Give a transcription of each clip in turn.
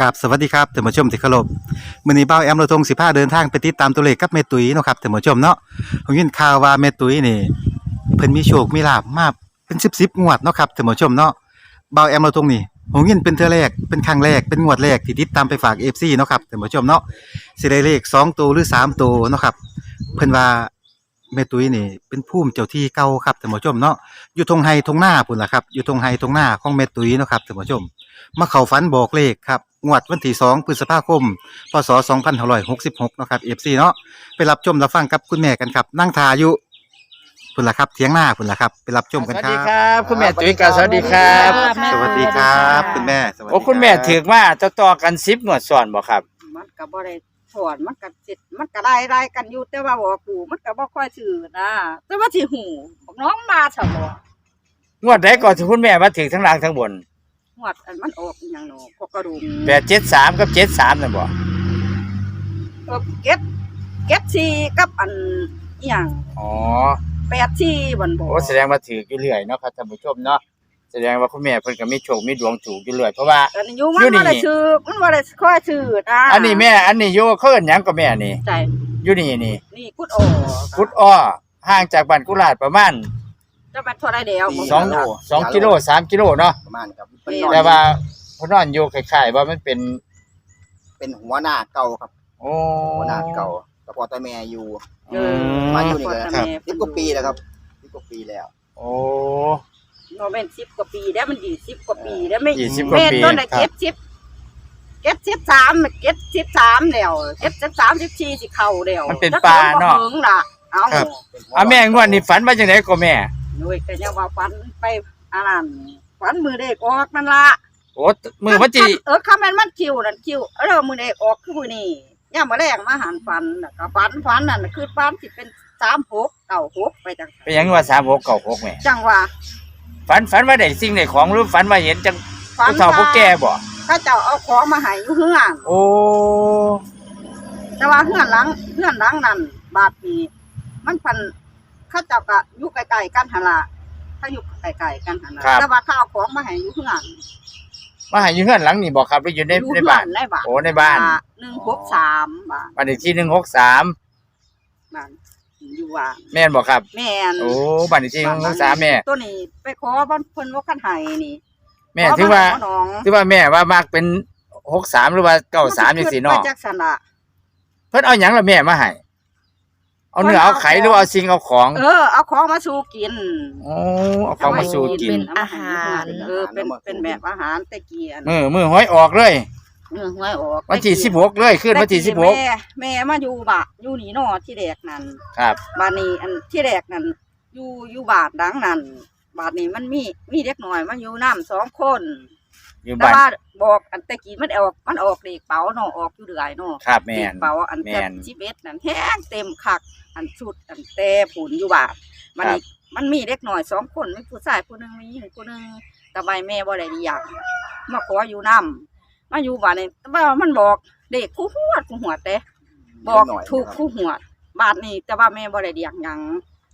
กับสวัสดีครับท่านผู้ชมที่เคารพมื้อนี้เบ้าแอมเราทง15 เดินทางไปติดตามตัวเลขกับแม่ตุ้ยเนาะครับท่านผู้ชมเนาะผมยินข่าวว่าแม่ตุ้ยนี่เพิ่นมีโชคมีลาภมาเป็น 10 10งวดเนาะครับท่านผู้ชมเนาะเบ้าแอมเราทงนี่ผมยินเป็นเทื่อแรกเป็นครั้งแรกเป็นงวดแรกที่ติดตามไปฝาก FC เนาะครับท่านผู้ชมเนาะสิได้เลขสองตัวหรือสามตัวเนาะครับเพิ่นว่าแม่ตุ้ยนี่เป็นภูมิเจ้าที่เก่าครับท่านผู้ชมเนาะอยู่ทงไฮทงหน้าพุ่นล่ะครับอยู่ทงไฮทงหน้าของแม่ตุ้ยเนาะครับท่านผู้ชม มาเข้าฝันบอกเลขครับงวดวันที่2พฤษภาคม พศ2566เนาะครับ FC เนาะไปรับชมรับฟังกับคุณแม่กันครับ นั่งทาอยู่พุ่นละครับเถียงหน้าพุ่นละครับไปรับชมกันสวัสครัดีบครับ คุณแม่ตุ้ยกาสวัสดีครับ สวัสดีครับ คุณแม่สวัสดีโอ้คุณแม่ถือว่าต่อต่อๆกันซิปหนวดสอนบ่ครับ มันก็บ่ได้ถอนมันก็สิมันก็ได้ได้กันอยู่แต่ว่าบ่กูมันก็บ่ค่อยถือนะแต่ว่าสิหูบอกน้องมาซะบ่งวดใดก่อนที่คุณแม่มาถือทั้งล่างทั้งบน หวดอันมันออกอีหยังเนาะพวกกระดุมแปดเจ็ดสามกับเจ็ดสามนั่นบ่เออเก็บเก็บซีกับอันอีหยังอ๋อแปดซีบ่นบ่โอ้แสดงว่าถืออยู่เรื่อยเนาะครับท่านผู้ชมเนาะแสดงว่าคุณแม่เพิ่นก็มีโชคมีดวงถูกอยู่เรื่อยเพราะว่า อันนี้อยู่มันอยู่นี่บ่ได้ถือมันบ่ได้ค่อยถือนะอันนี้แม่อันนี้อยู่เขาเอิ้นหยังก็แม่นี่ใจอยู่นี่นี่ นี่กุดออกกุดอ้อห่างจากบ้านกุหลาดประมาณ จะมันเท่าไรเดียวสองสองกิโลสามกิโลเนาะประมาณครับเออแต่ว่าเพนนอนอยู่คล้ายๆว่ามันเป็น เป็นหัวหน้าเก่าครับ โอ้หัวหน้าเก่าแต่พอตาแม่อยู่ เออมาอยู่นี่พ่ก็กับแม่สิบกว่าปีแล้วครับสิบกว่าปีแล้ว โอ้ โนเป็น10กว่าปีแล้วมัน20กว่าปีแล้วไม่ยี่สิบกว่าแม่ปีต้นได้เก็บสิบเก็บสิบสามเก็บสิบสามแล้วเก็บสิบสามสิบสี่สิเข้าแล้วมันเป็นปลาเนาะ ถ้ถึงล่ะเอาครับเป็นหัวอะแม่งวดนี้ฝันว่าจังไดก็แม่ หน่วยก็ยังว่าฝันไปอันนั้นฝันมือเด็กออกนั่นละโอ้มือวันที่เออคำแม่นมันคิวนั่นคิวเออมือเด็กออกคือมือนี่ย่ามมาแรกมาหันฝันน่ะก็ฝันฝันนั่นน่ะคือฝันสิเป็นสามหกเก้าหกไปจังเป็นหยังว่าสามหกเก้าหกแม่จังว่าฝันฝันว่าได้สิ่งได้ของหรือฝันว่าเห็นจังฝัผู้เฒ่าผู้แก่บ่ถ้าเจ้าเอาของมาให้อยู่เฮือนโอ้แต่ว่าเฮือนหลังเฮือนหลังนั่นบาดนี้มันพัน เข้าเจ้าก็อยู่ไกลๆกันหั่นล่ะถ้าอยู่ไกลๆกันหั่นล่ะแต่ว่าเขาเอาของมาให้อยู่เฮือนมาหาอยู่เฮือนหลังนี่บ่ครับหรืออยู่ในอยู่ในเฮือบ้านในบ้านโอ้ในบ้านหนึ่งหกสามบ้านบ้านเลขที่หนึ่งหกสามบ้านอยู่บ้านแม่นบ่ครับ แม่นโอ้บ้านเลขที่หนึ่งหกสามแม่ ตัวนี้ไปขอบ้านเพิ่นว่าคันไห้นี่แม่ถือว่าขบ้นหนองถือว่าแม่ว่ามากเป็นหกสามหรือว่าเก้าสามจังซี่เนาะไปจักสันละเพิ่นเอาหยังล่ะแม่มาให้ เอาเนื้อเอาไข่หรือว่าเอาสิ่งเอาของเออเอาของมาสู่กินโอ้เอาของมาสู่กิน เป็นอาหารเออเป็นเป็นแบบอาหารตะเกียนมือมือห้อยออกเลยเออหวยออกวันที่สิบหกเลยขึ้นวันที่สิบหกแม่แม่มาอยู่บะอยู่นี่เนาะที่แรกนั่นครับบ้านนี้อันที่แรกนั่นอยู่อยู่บาทดังนั่นบาทนี้มันมีมีเด็กหน่อยมาอยู่น้ำสองคนอยู่แต่บ้านว่าบอกอันตะกี้มันออกมันออกเลขเป๋าเนาะออกอยู่เดือยเนาะครับแม่เลนขเป๋าอันแม่แค่นชีวิตนั่นแห้งเต็มคัก อันชุดอันแต่ผุนอยู่บาทมันครับนี่มันมีเด็กหน่อยสองคนมีผู้ชายผู้หนึงมีหญิงผู้หนึงแต่ใบแม่บ่ได้ดีอย่างมาขออยู่นํมาอยู่บ้านนี่แต่ว่ามันบอกเด็กคู่หัวดคู่หัวดแต่บอกถูกคู่หัวดบาทนี้แต่ว่าแม่บ่ได้เลี้ยงหยัง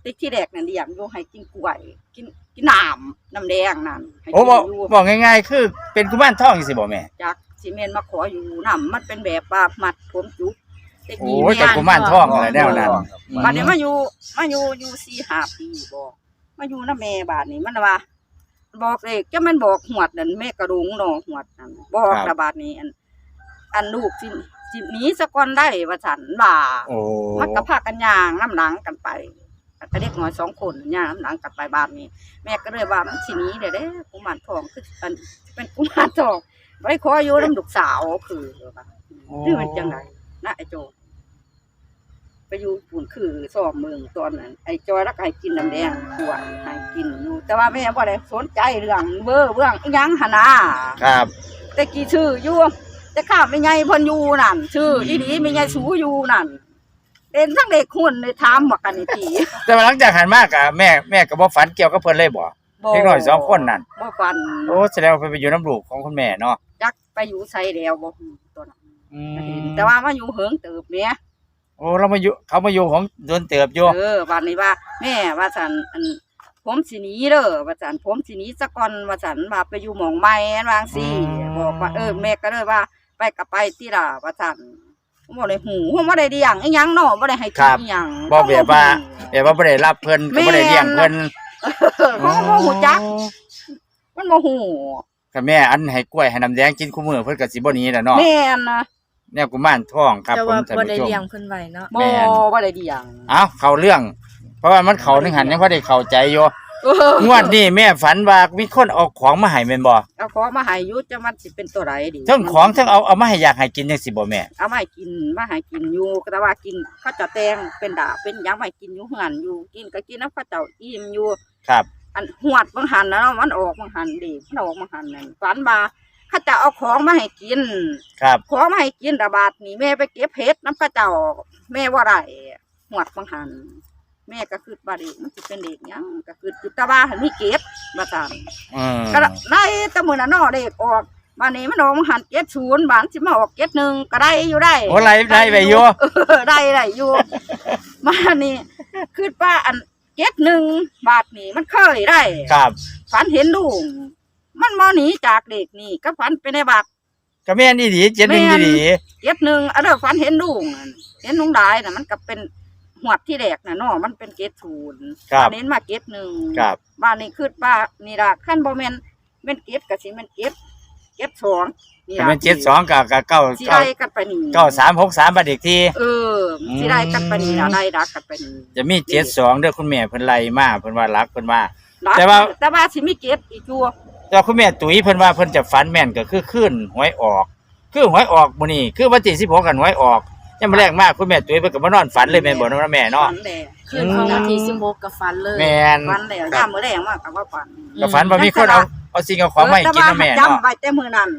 ที่ที่แรกนั่นเลี้ยงอยู่ให้กินกล้วยกินกินน้ำน้ำแดงนั่นให้โอ้กินบอกอยู่ บอกง่าย ๆ คือเป็นกุมารทองสิบ่แม่ จากซีเมนมาขออยู่น้ำมันเป็นแบบว่ามัดผมจุก แต่โอ้ยแต่กุมารทองอะไรแนวนั้นบัดนี้มาอยู่มาอยู่อยู่สี่ห้าปีบอกมาอยู่น้าแม่บาดนี้มันว่าบอกเอกจะมันบอกหวดนั่นแม่กระดุงเนาะหวดนั่นบอกครับระบาดนี้อัน อันลูกสิสิหนีสะก่อนได้ว่าฉันว่าโอ้มันก็พากันย่างน้ำหลังกันไปก็เด็กน้อยสองคนย่างน้ำหลังกันไปบ้านนี้ แม่ก็เลยว่ามันสิหนี้เด้อเด้อกุมารทองคืออันเป็นกุมารทองไว้ขออยู่น้ำลูกสาวคือว่านี่มันจังไง นะไอ้โจ ไปอยู่ปุ่นคือสอบเมืองตอนนั้นไอ้จอยรักให้กินน้ำแดงขวดให้กินอยู่แต่ว่าแม่บ่ได้สนใจเรื่องเบอร์เรื่องอิหยังหนนาครับ แต่กี่ชื่ออยู่แต่ข้าไม่ไงเพิ่นอยู่นั่นชื่ออีดีไม่ไงสูอยู่นั่นเป็นทั้งเด็กหุ่นเลยถามว่ากันนี่ทีแต่ว่าหลังจากหันมากอะแม่แม่ก็บ่ฝันเกี่ยวกับเพิ่นเลยบ่เด็กน้อยสองคนนั่นบ่ฟันโอ้แสดงว่าเพิ่นไปอยู่น้ำลูกของคุณแม่เนาะจักไปอยู่ไสแล้วบ่ฮู้ตัวนั้น อืมแต่ว่ามาอยู่เหิงเติบเนี้ยโอ้เรามาอยู่เขามาอยู่ของโดนเติบอยู่เออวันนี้ว่า แม่ว่าฉันอันผมสิหนีเด้อว่าฉันผมสิหนีซะก่อนว่าฉันว่าไปอยู่หม่องใหม่อันวาจั่งซี่บอกว่าเออแม่ก็เลยว่า ไปกับไปที่ล่ะว่าซั่นผมบ่ได้หูผมบ่ได้เลี้ยงอีหยังเนาะบ่ได้ให้ครักินบอีหยังบ่แบบว่าแบบว่าบ่ได้รับเพิ่นก็บ่ได้เลี้ยงเพิ่นเออเขาบ่ฮู้จักมันบ่ฮู้ค่ะแม่อันให้กล้วยให้น้ำแดงกินคู่มื้อเพิ่นก็สิบ่หนีแหละเนาะแม่นนะ แนวกุมารทองครับแต่ผมว่าท่านบ่ผู้ได้ชม เลี้ยงเพิ่นไว้เนาะ บ่แม่น บ่ได้เลี้ยงเอ้าเข้าเรื่อง เพราะว่ามันเข้านึงหันยังพอได้เข้าใจอยู่เอองวดนี้แม่ฝันว่ามีคนเอาของมาให้แม่นบ่เอาของมาให้อยู่จะมันสิเป็นตัวใดดิทั้งของทั้งเอาเอามาให้อยากให้กินจังซี่บ่แม่ เอามาให้กินมาให้กินอยู่แต่ว่ากินเขาเจะแตงเป็นดาเป็นหยังมาให้กินอยู่เฮือนอยู่ กินก็กินน้ำเขาเจ้าอิ่มอยู่ ครับ อันหวดบางหันนะเนาะมันออกบางหันดิมันออกบางหันนั่นฝันมาเขาเจะเอาของมาให้กิน ครับ ของมาให้กินระบาดนี่แม่ไปเก็บเห็ดน้ำเขาเจ้าแม่ว่าไรหวดบางหัน แม่ก็คือบาดเด็กมันสิเป็นเด็กหยังก็คือจุดตาบาหันมีเก็บมาตามอืมก็ได้แตะมือน่ะเนอเด็กออกบานนี้มันออกบางหันเก็ดศูนย์บานสิมาออกเก็ดหนึ่งก็ได้อยู่ได้ โอ้ไล่ไล่ไปอยู่เออได้ได้อยู่ มานี่คือป้าอันเก็ดหนึ่งบาทนี่มันเคยได้ ครับ ฝันเห็นลุง มันมอหนีจากเด็กนี่ก็ฝันไปในบาทก็แม่นอีหลีเจ็ดหนึงแม่อีนหลีเก็ดหนึ่งอันเด้อฝันเห็นลุงนั่นเห็นลุงได้น่ะ มันก็เป็นหวดที่แรกน่ะเนาะมันเป็นเก็ดศูนย์ครับอันนี้มาเก็ดหนึ่งครับบ้านนี้คือป้านี่ล่ะขั้นบ่แม่นแม่นเก็บก็สิแม่นเก็บเก็บสองนี่ก็ล่ะเป็นเจ็ดสองกับกับเก้าสิเก้าได้กันไปนี่เก้าสามหกสามบัดเด็กที่เออสิได้กันไปนี่ล่ะได้รักกันไปนี่จะมีเจ็ดสองเด้อคุณแม่เพิ่นไล่มาเพิ่นว่ารักเพิ่นว่ารักแต่ว่าแต่ว่าสิมีเก็บอีกอยู่ แต่คุณแม่ตุ๋ยเพิ่นว่าเพิ่นจะฝันแม่นก็คือขึ้นหวยออก คือหวยออกมื้อนี้คือวันที่16กันหวยออกยังบ่แรงมากคุณแม่ตุ๋ยเพิ่นก็มานอนฝันเลยแม่นบ่เนาะแม่เนาะ ฝันแหละคืนของวันที่16กับฟันเลยแม่น ฝันแล้วยามมื้อแรงมากก็ว่าฝันก็ฝันว่ามีคนเอาเอาสิ่งเอาของมาให้กินเนาะแม่จำเนาะไว้แต่มื้อนั้น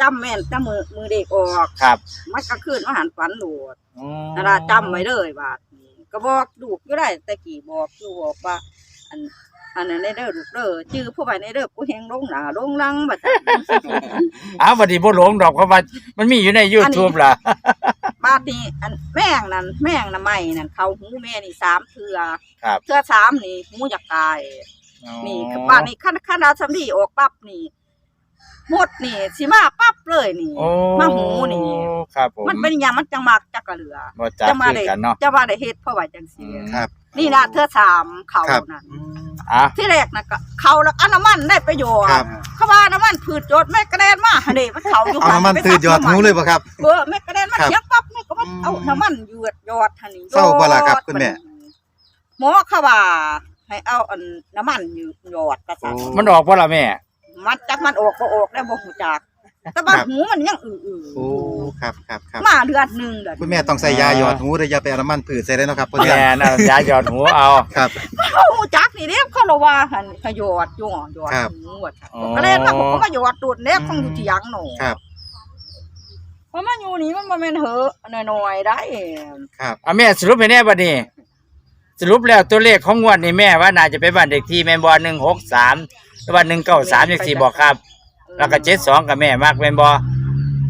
จำแม่นแต่มื้อมื้อเด็กออก ครับมันก็คืนมาหันฝันโหลดอืมนั่นล่ะจำไว้เลยบาดนี้ก็บอกลูกอยู่ได้แต่กี่บอกอยู่บอกว่า อัน อันนั้นในเด้อลูกเด้อชื่อผู้ใดในเด้อกูแฮงลงหน้าลงหลังบัดนั้นอ้าวบัดนี้บ่หลงดอกเพราะว่ามันมีอยู่ใน YouTube ล่ะบาดนี้อันแม่งนั่นแม่งน่ะไม่นั่นเขาหูแม่นี่สามเทือครับเทือสามนี่หูอยากตาย นี่คือบาดนี้ขั้นขั้นเราสำลีออกปั๊บนี่หมดนี่สิมาปั๊บเลยนี่โอ้มาหูนี่ครับผมมันเป็นอย่างมันจังมากจักกะเหลือบ่จักจะมาคือได้กันเนาะจะมาได้เฮ็ดเพราะว่าจังซี่อืมครับ นี่นะเทือสามเขาครับนั่น อะ ที่แรกน่ะก็เขาแล้วอันน้ำมันได้ประโยชน์ครับ เขาว่าน้ำมันพืชโยชน์แม่กระเด็นมาหั่นนี่มันเขาอยู่เอาน้ำมันตื่นยอดหูเลยป่ะครับ เออแม่กระเด็นมาครับเสียงปั๊บแม่ก็มาอืมเอาน้ำมันหยวดยอดหั่นนี่เศร้าบ่ล่ะครับคุณแม่ หมอเขาว่าให้เอาอันน้ำมันอยู่หยอดกระสันโอ้มันออกบ่ล่ะแม่ มันจักมันออกบ่ออกได้บ่ฮู้จัก แต่ว่าครับหูมันยังอื้อโอ้ครับครับครับๆมาเดือนหนึงเด้อคุณแม่ต้องใส่ยาหยอดหูเลยอย่าไปเอาน้ำมันผืดใส่เลยเนาะครับเพื่อนแม่นเอายาหยอดหูเอา ครับ เขาฮู้จักนี่เด้เขาละว่าหั่นขยอดอยู่หยอดครับหูว่าซั่นอ๋อ ก็เลยมาผมก็มาหยอดตูดเด้คงอยู่ที่หยังหนูครับ เพราะมันอยู่นี่มันบ่แม่นเหอะน้อยๆได้ ครับอะแม่สรุปให้แน่บัดนี้ สรุปแล้วตัวเลขของงวดนี่แม่ว่าน่าจะเป็นบ้านเด็กที่แม่นบ่163หรือว่า193จังซี่บ่ครับ แล้วก็72กับแม่มากแม่นบ่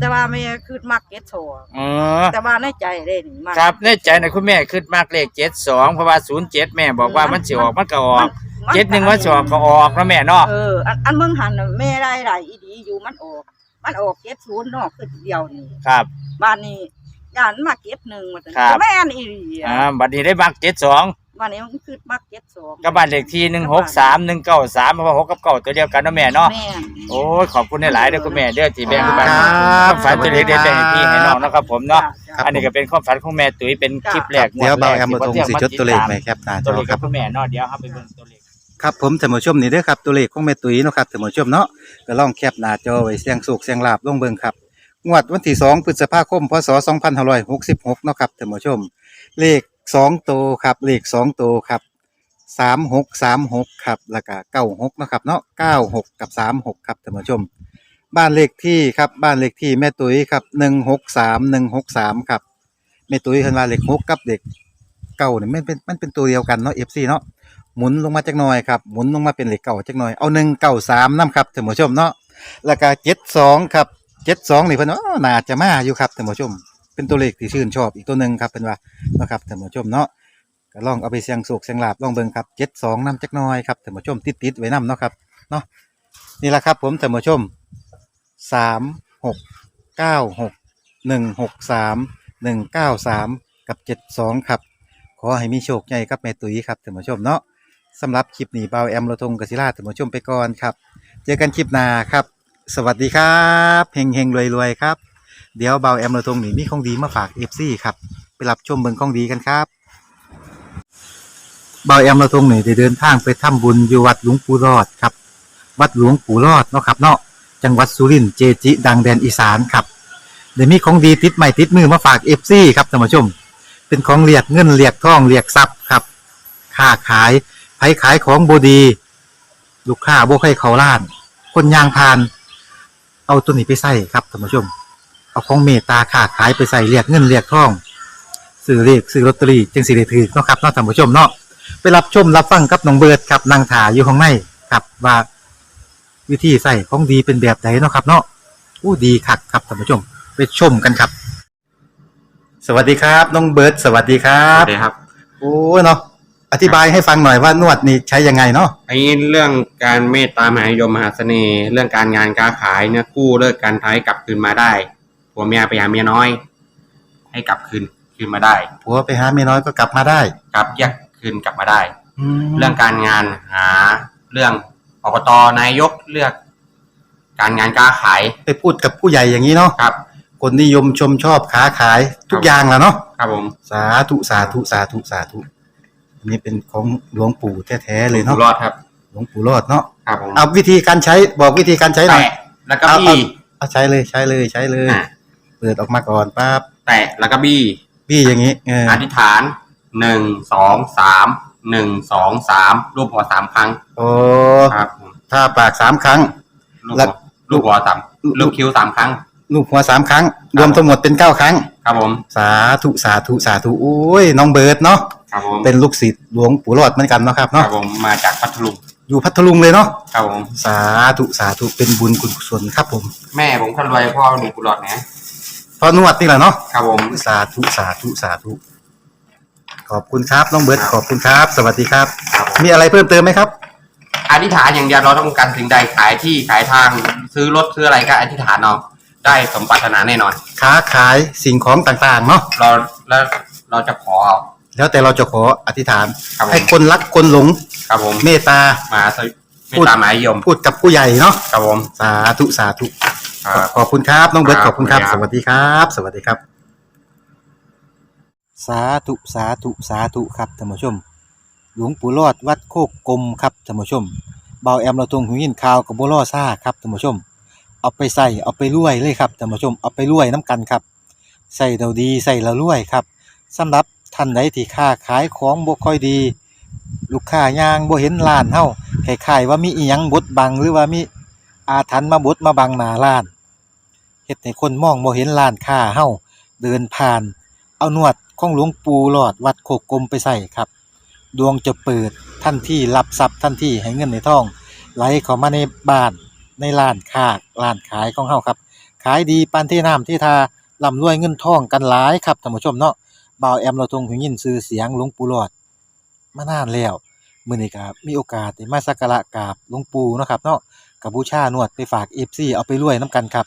แต่ว่าแม่คือมักเก็ตโซอ๋อแต่ว่าในใจเด้นี่มักครับในใจนะคุณแม่คิดมากเลข72เพราะว่า07แม่บอกว่ามันสิออกมันก็ออกมั71มันสิออกก็ออกเนาะแม่เนาะเอออันอันเมืองหันน่ะแม่ได้หลายอีดีอยู่มันออก มันออกเก็ตศูนย์เนาะคือเดียวนี่ครับบ้านนี้ย่านมาเก็ตหนึ่งมาตั้งครับแม่นอีหลีอ่าอะบัดนี้ได้มัก72 บ้านนี้มันคือมักเก็ตสองกับบ้านเลขที่163 193เพราะว่า6กับ9ตัวเดียวกันเนาะแม่เนาะแม่นโอ้ยขอบคุณหลายๆเด้อคุณแม่เด้อที่แบ่งปันครับความฝันตัวเล็กได้แบ่งให้พี่ให้น้องนะครับผมเนาะครับอันนี้ก็เป็นความฝันของแม่ตุ๋ยเป็นคลิปแรกเดี๋ยวเบาแอมงมาวตรงแรกสิที่จดตัวเลขไหมติดครับหน้าตามจตัวอเลขคกัรับบ คุณแม่เนาะเดี๋ยวเฮาไปเบิ่งตัวเลข ครับผมท่านผู้ชมนี่เด้อครับตัวเลขของแม่ตุ้ยเนาะครับท่านผู้ชมเนาะก็ลองแคปหน้าจอไว้เสียงสุกเสียงลาบลงเบิ่งครับงวดวันที่ 2 พฤษภาคม พศ 2566เนาะครับท่านผู้ชม เลข 2ตัวครับเลข2ตัวครับ3636ครับแล้วก็96เนะครับเนาะ96กับ36ครับท่านผู้ชม บ้านเลขที่ครับบ้านเลขที่แม่ตุ้ยครับ163 163ครับแม่ตุ้ยเพิ่นว่าเลข6กับเลขเก้าเนี่ยมันเป็นมันเป็นตัวเดียวกันเนาะ FC เนาะหมุนลงมาจักหน่อยครับหมุนลงมาเป็นเลขเก่าจักหน่อยเอาหนึ่งเก่าสามนํครับท่านผู้ชมเนาะแล้วก็เจ็ดสองครับเจ็ดสองนี่เพิ่นว่าอ้อน่าจะมาอยู่ครับท่านผู้ชม เป็นตัวเลขที่ชื่นชอบอีกตัวหนึ่งครับเพิ่นว่าเนาะครับท่านผู้ชมเนาะก็ลองเอาไปเสียงโศกเสียงลาบลองเบิ่งครับเจ็ดสองน้ำจักน่อยครับท่านผู้ชมติดติดไว้นํเนาะครับเนาะนี่แหละครับผมท่านผู้ชมสามหก96 163 193กับ72ครับ ขอให้มีโชคใหญ่กับแม่ตุ๋ยครับท่านผู้ชมเนาะสำหรับคลิปนี้เบาแอมเรทงกศิราท่านผู้ชมไปก่อนครับ เจอกันคลิปหน้าครับ สวัสดีครับเฮงเฮงรวยรวยครับ เดี๋ยวเบาแอมเราทงนี่มีของดีมาฝากเอฟซีครับไปรับชมเบิ่งของดีกันครับเบาแอมเราทงนี่ได้เดินทางไปทำบุญอยู่วัดหลวงปู่รอดครับ วัดหลวงปู่รอดเนาะครับเนาะจังหวัดสุรินทร์เจจิ ดังแดนอีสานครับเดี๋ยวมีของดีติดใหม่ติดมือมาฝากเอฟซีครับท่านผู้ชม เป็นของเรียกเงินเรียกทองเรียกทรัพย์ครับค้าขายไผขายของบดี ลูกค้าบ่ใครเขาล้าน คนยางพาน เอาตัวนี้ไปใส่ครับท่านผู้ชม เอาของเมตตาค้าขายไปใส่เรียกเงินเรียกทองซื้อเรียกซื้อลอตเตอรี่จึงสิได้ถือเนาะครับเนาะท่านผู้ชมเนาะไปรับชมรับฟังกับน้องเบิร์ดครับนางถาอยู่ข้างในครับว่าวิธีใส่ของดีเป็นแบบไหนเนาะครับ เนาะอู้ดีคักครับท่านผู้ชม ไปชมกันครับ สวัสดีครับน้องเบิร์ดสวัสดีครัครับบครับโอ้เนาะอธิบายให้ฟังหน่อยว่านวดนี่ใช้ยังไงเนาะไอ้เรื่องการเมตตามหานิยมมหาเสน่ห์ เรื่องการงานการขายเนี่ยกู้เลิกการท้ายกลับคืนมาได้ ผัวเมียไปหาเมียน้อย ให้กลับคืนคืนมาได้ ผัวไปหาเมียน้อยก็กลับมาได้กลับแยกคืนกลับมาได้แล้เรื่วองการงานหาเรื่องอบตนายกเลือก การงานการขายไปพูดกับผู้ใหญ่อย่างนี้เนาะครับ คนนิยมชมชอบค้าขายทุกอย่างแหล้วเนาะครับผมสาธุสาธุสาธุสาธุอันนี้เป็นของหลวงปู่แท้ๆเลยอยู่เนาะรอดครับ หลวงปู่รอดเนาะครับผมเอาวิธีการใช้บอกวิธีการใช้หน่อย แตะแล้วก็เอา บี้ เอาใช้เลยใช้เลยใช้เลย อะเปิดออกมาก่อนปั๊บแตะแล้วก็บี้พี่อย่างนี้เอออธิษฐานหนึ่งสองสามหนึ่งสองสามรูปหัวสามครั้งโอ้ครับผมถ้าปากสามครั้ง ลูกแล้หัววลูกหัวสามลูกคิ้วสามครั้ง ลูกหัวสามครั้ง รวมทั้งหมดเป็นเก้าครั้ง ครับผม สาธุสาธุสาธุโอ้ยน้องเบิร์ดเนาะครับผมเป็นลูกศิษย์หลวงปู่รอดเหมือนกันเนาะครับครัเนาะบผมมาจากพัทลุงอยู่พัทลุงเลยเนาะครับผมสาธุสาธุเป็นบุญกุศลครับผม แม่ผมคนรวยพ่อหนุ่มกุหลาบนะ พอนวดนี่แหละเนาะครับผม สาธุสาธุสาธุขอบคุณครับน้องเบิร์ดขอบคุณครับ สวัสดีครับ ครับผม มีอะไรเพิ่มเติมไหมครับ อธิษฐานอย่างเดียวเราต้องการสิ่งใดขายที่ขายทางซื้อรถซื้ออะไรก็อธิษฐานเอาได้สมปรารถนาแน่นอน ค้าขายสิ่งของต่างๆเนาะเราแล้วเราจะขอเอา แล้วแต่เราจะขออธิษฐาน ครับผม ให้คนรักคนหลงครับผมเมตตา มาสวิไม่ตามหมายยมพูดกับผู้ใหญ่เนาะครับผม สาธุสาธุ ครับ ขอบคุณครับน้องเบิร์ตคขรับอบคุณครับขอบสคุณครับวัสดีครับ สวัสดีครับ สาธุสาธุสาธุครับท่านผู้ชม หลวงปู่รอดวัดโคกกลมครับท่านผู้ชมเบาแอมเราตรงหูยินข่าวกับบัวล่อซ่าครับท่านผู้ชม เอาไปใส่เอาไปรวยเลยครับท่านผู้ชมเอาไปรวยน้ำกันครับใส่เราดีใส่เรารวยครับสำหรับท่านใดที่ค้าขายของบ่ค่อยดี ลูกค้ายางบ่เห็นร้านเฮาคล้ายๆว่ามีอีหยังบดบังหรือว่ามีอาถรรพ์มาบดมาบังหน้าร้าน เฮ็ดให้คนมองบ่เห็นร้านค้าเฮาเดินผ่าน เอานวดของหลวงปู่หลอดวัดโคกกลมไปใส่ครับ ดวงจะเปิดทันที่รับทรัพย์ทันที่ให้เงินในทอง ไหลเข้ามาในบ้านในร้านค้าร้านขายของเฮาครับ ขายดีปานที่น้ำที่ทาร่ำรวยเงินทองกันหลายครับท่านผู้ชมเนาะบ่าวแอมเราทรงหูยินชื่อเสียงหลวงปู่หลอดมานานแล้วมื้อนี้ก็มีโอกาสได้มาสักการะกราบหลวงปู่เนาะครับเนาะกับบูชานวดไปฝาก FC เอาไปรวยนํกันครับ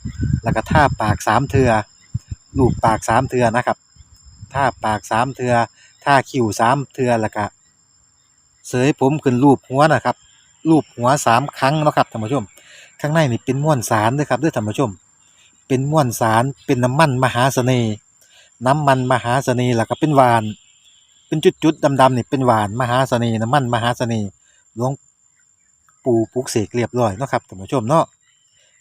แล้วก็ท่าปากสามเทือลูบปากสามเทือนะครับท่าปากสามเทือท่าคิ้วสามเทือแล้วก็เสยผมขึ้นรูปหัวนะครับรูปหัวสามครั้งนะครับท่านผู้ชม ข้างในนี่เป็นม้วนสารด้วยครับด้วยท่านผู้ชม เป็นม้วนสารเป็นน้ำมันมหาเสน่ห์น้ำมันมหาเสน่ห์แล้วก็เป็นหวาน เป็นจุดๆดำๆนี่เป็นหวานมหาเสน่ห์น้ำมันมหาเสน่ห์หลวงปู่ปุกเสกเรียบร้อยนะครับท่านผู้ชมเนาะ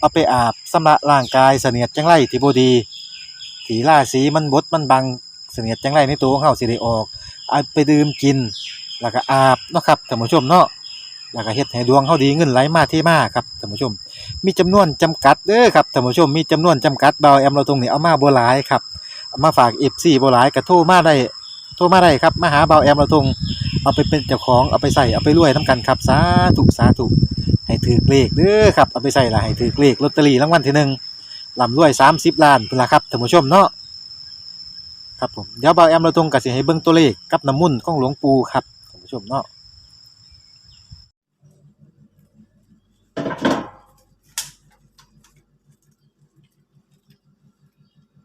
เอาไปอาบสำระร่างกายเสนียดจังไรที่บ่ดีที่ราศีมันบดมันบังเสนียดจังไรในตัวของเฮาสิได้ออกเอาไปดื่มกิน แล้วก็อาบเนาะครับท่านผู้ชมเนาะแล้วก็เฮ็ดให้ดวงเฮาดีเงินไหลมาเทมาครับท่านผู้ชม มีจำนวนจำกัดเด้อครับท่านผู้ชมมีจำนวนจำกัดเบาแอมเราตรงนี้เอามาบ่หลายครับเอามาฝาก FC บ่หลายก็โทรมาได้โทรมาได้ครับมาหาเบาแอมเราตรงเอาไปเป็นเจ้าของเอาไปใส่เอาไปรวยนํกันครับสาธุสาธุ ให้ถือเลขเด้อครับเอาไปใส่ละให้ถือเลขลอตเตอรี่รางวัลที่หนึ่งลำรวย30ล้านพุ่นล่ะครับท่านผู้ชมเนาะครับผมเดี๋ยวเบาแอมเราตรงก็สิให้เบิ่งตัวเลขกับน้ำมุ่นต์ของหลวงปู่ครับท่านผู้ชมเนาะ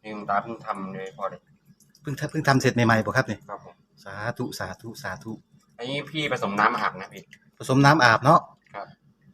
นี่คุณตาเพิ่งทำเลยพอเลยเพิ่งทำเพิ่งทำเสร็จใหม่ๆบ่ครับนี่ครับผมสาธุสาธุสาธุอันนี้พี่ผสมน้ำอาบนะพี่ผสมน้ำอาบเนาะครับ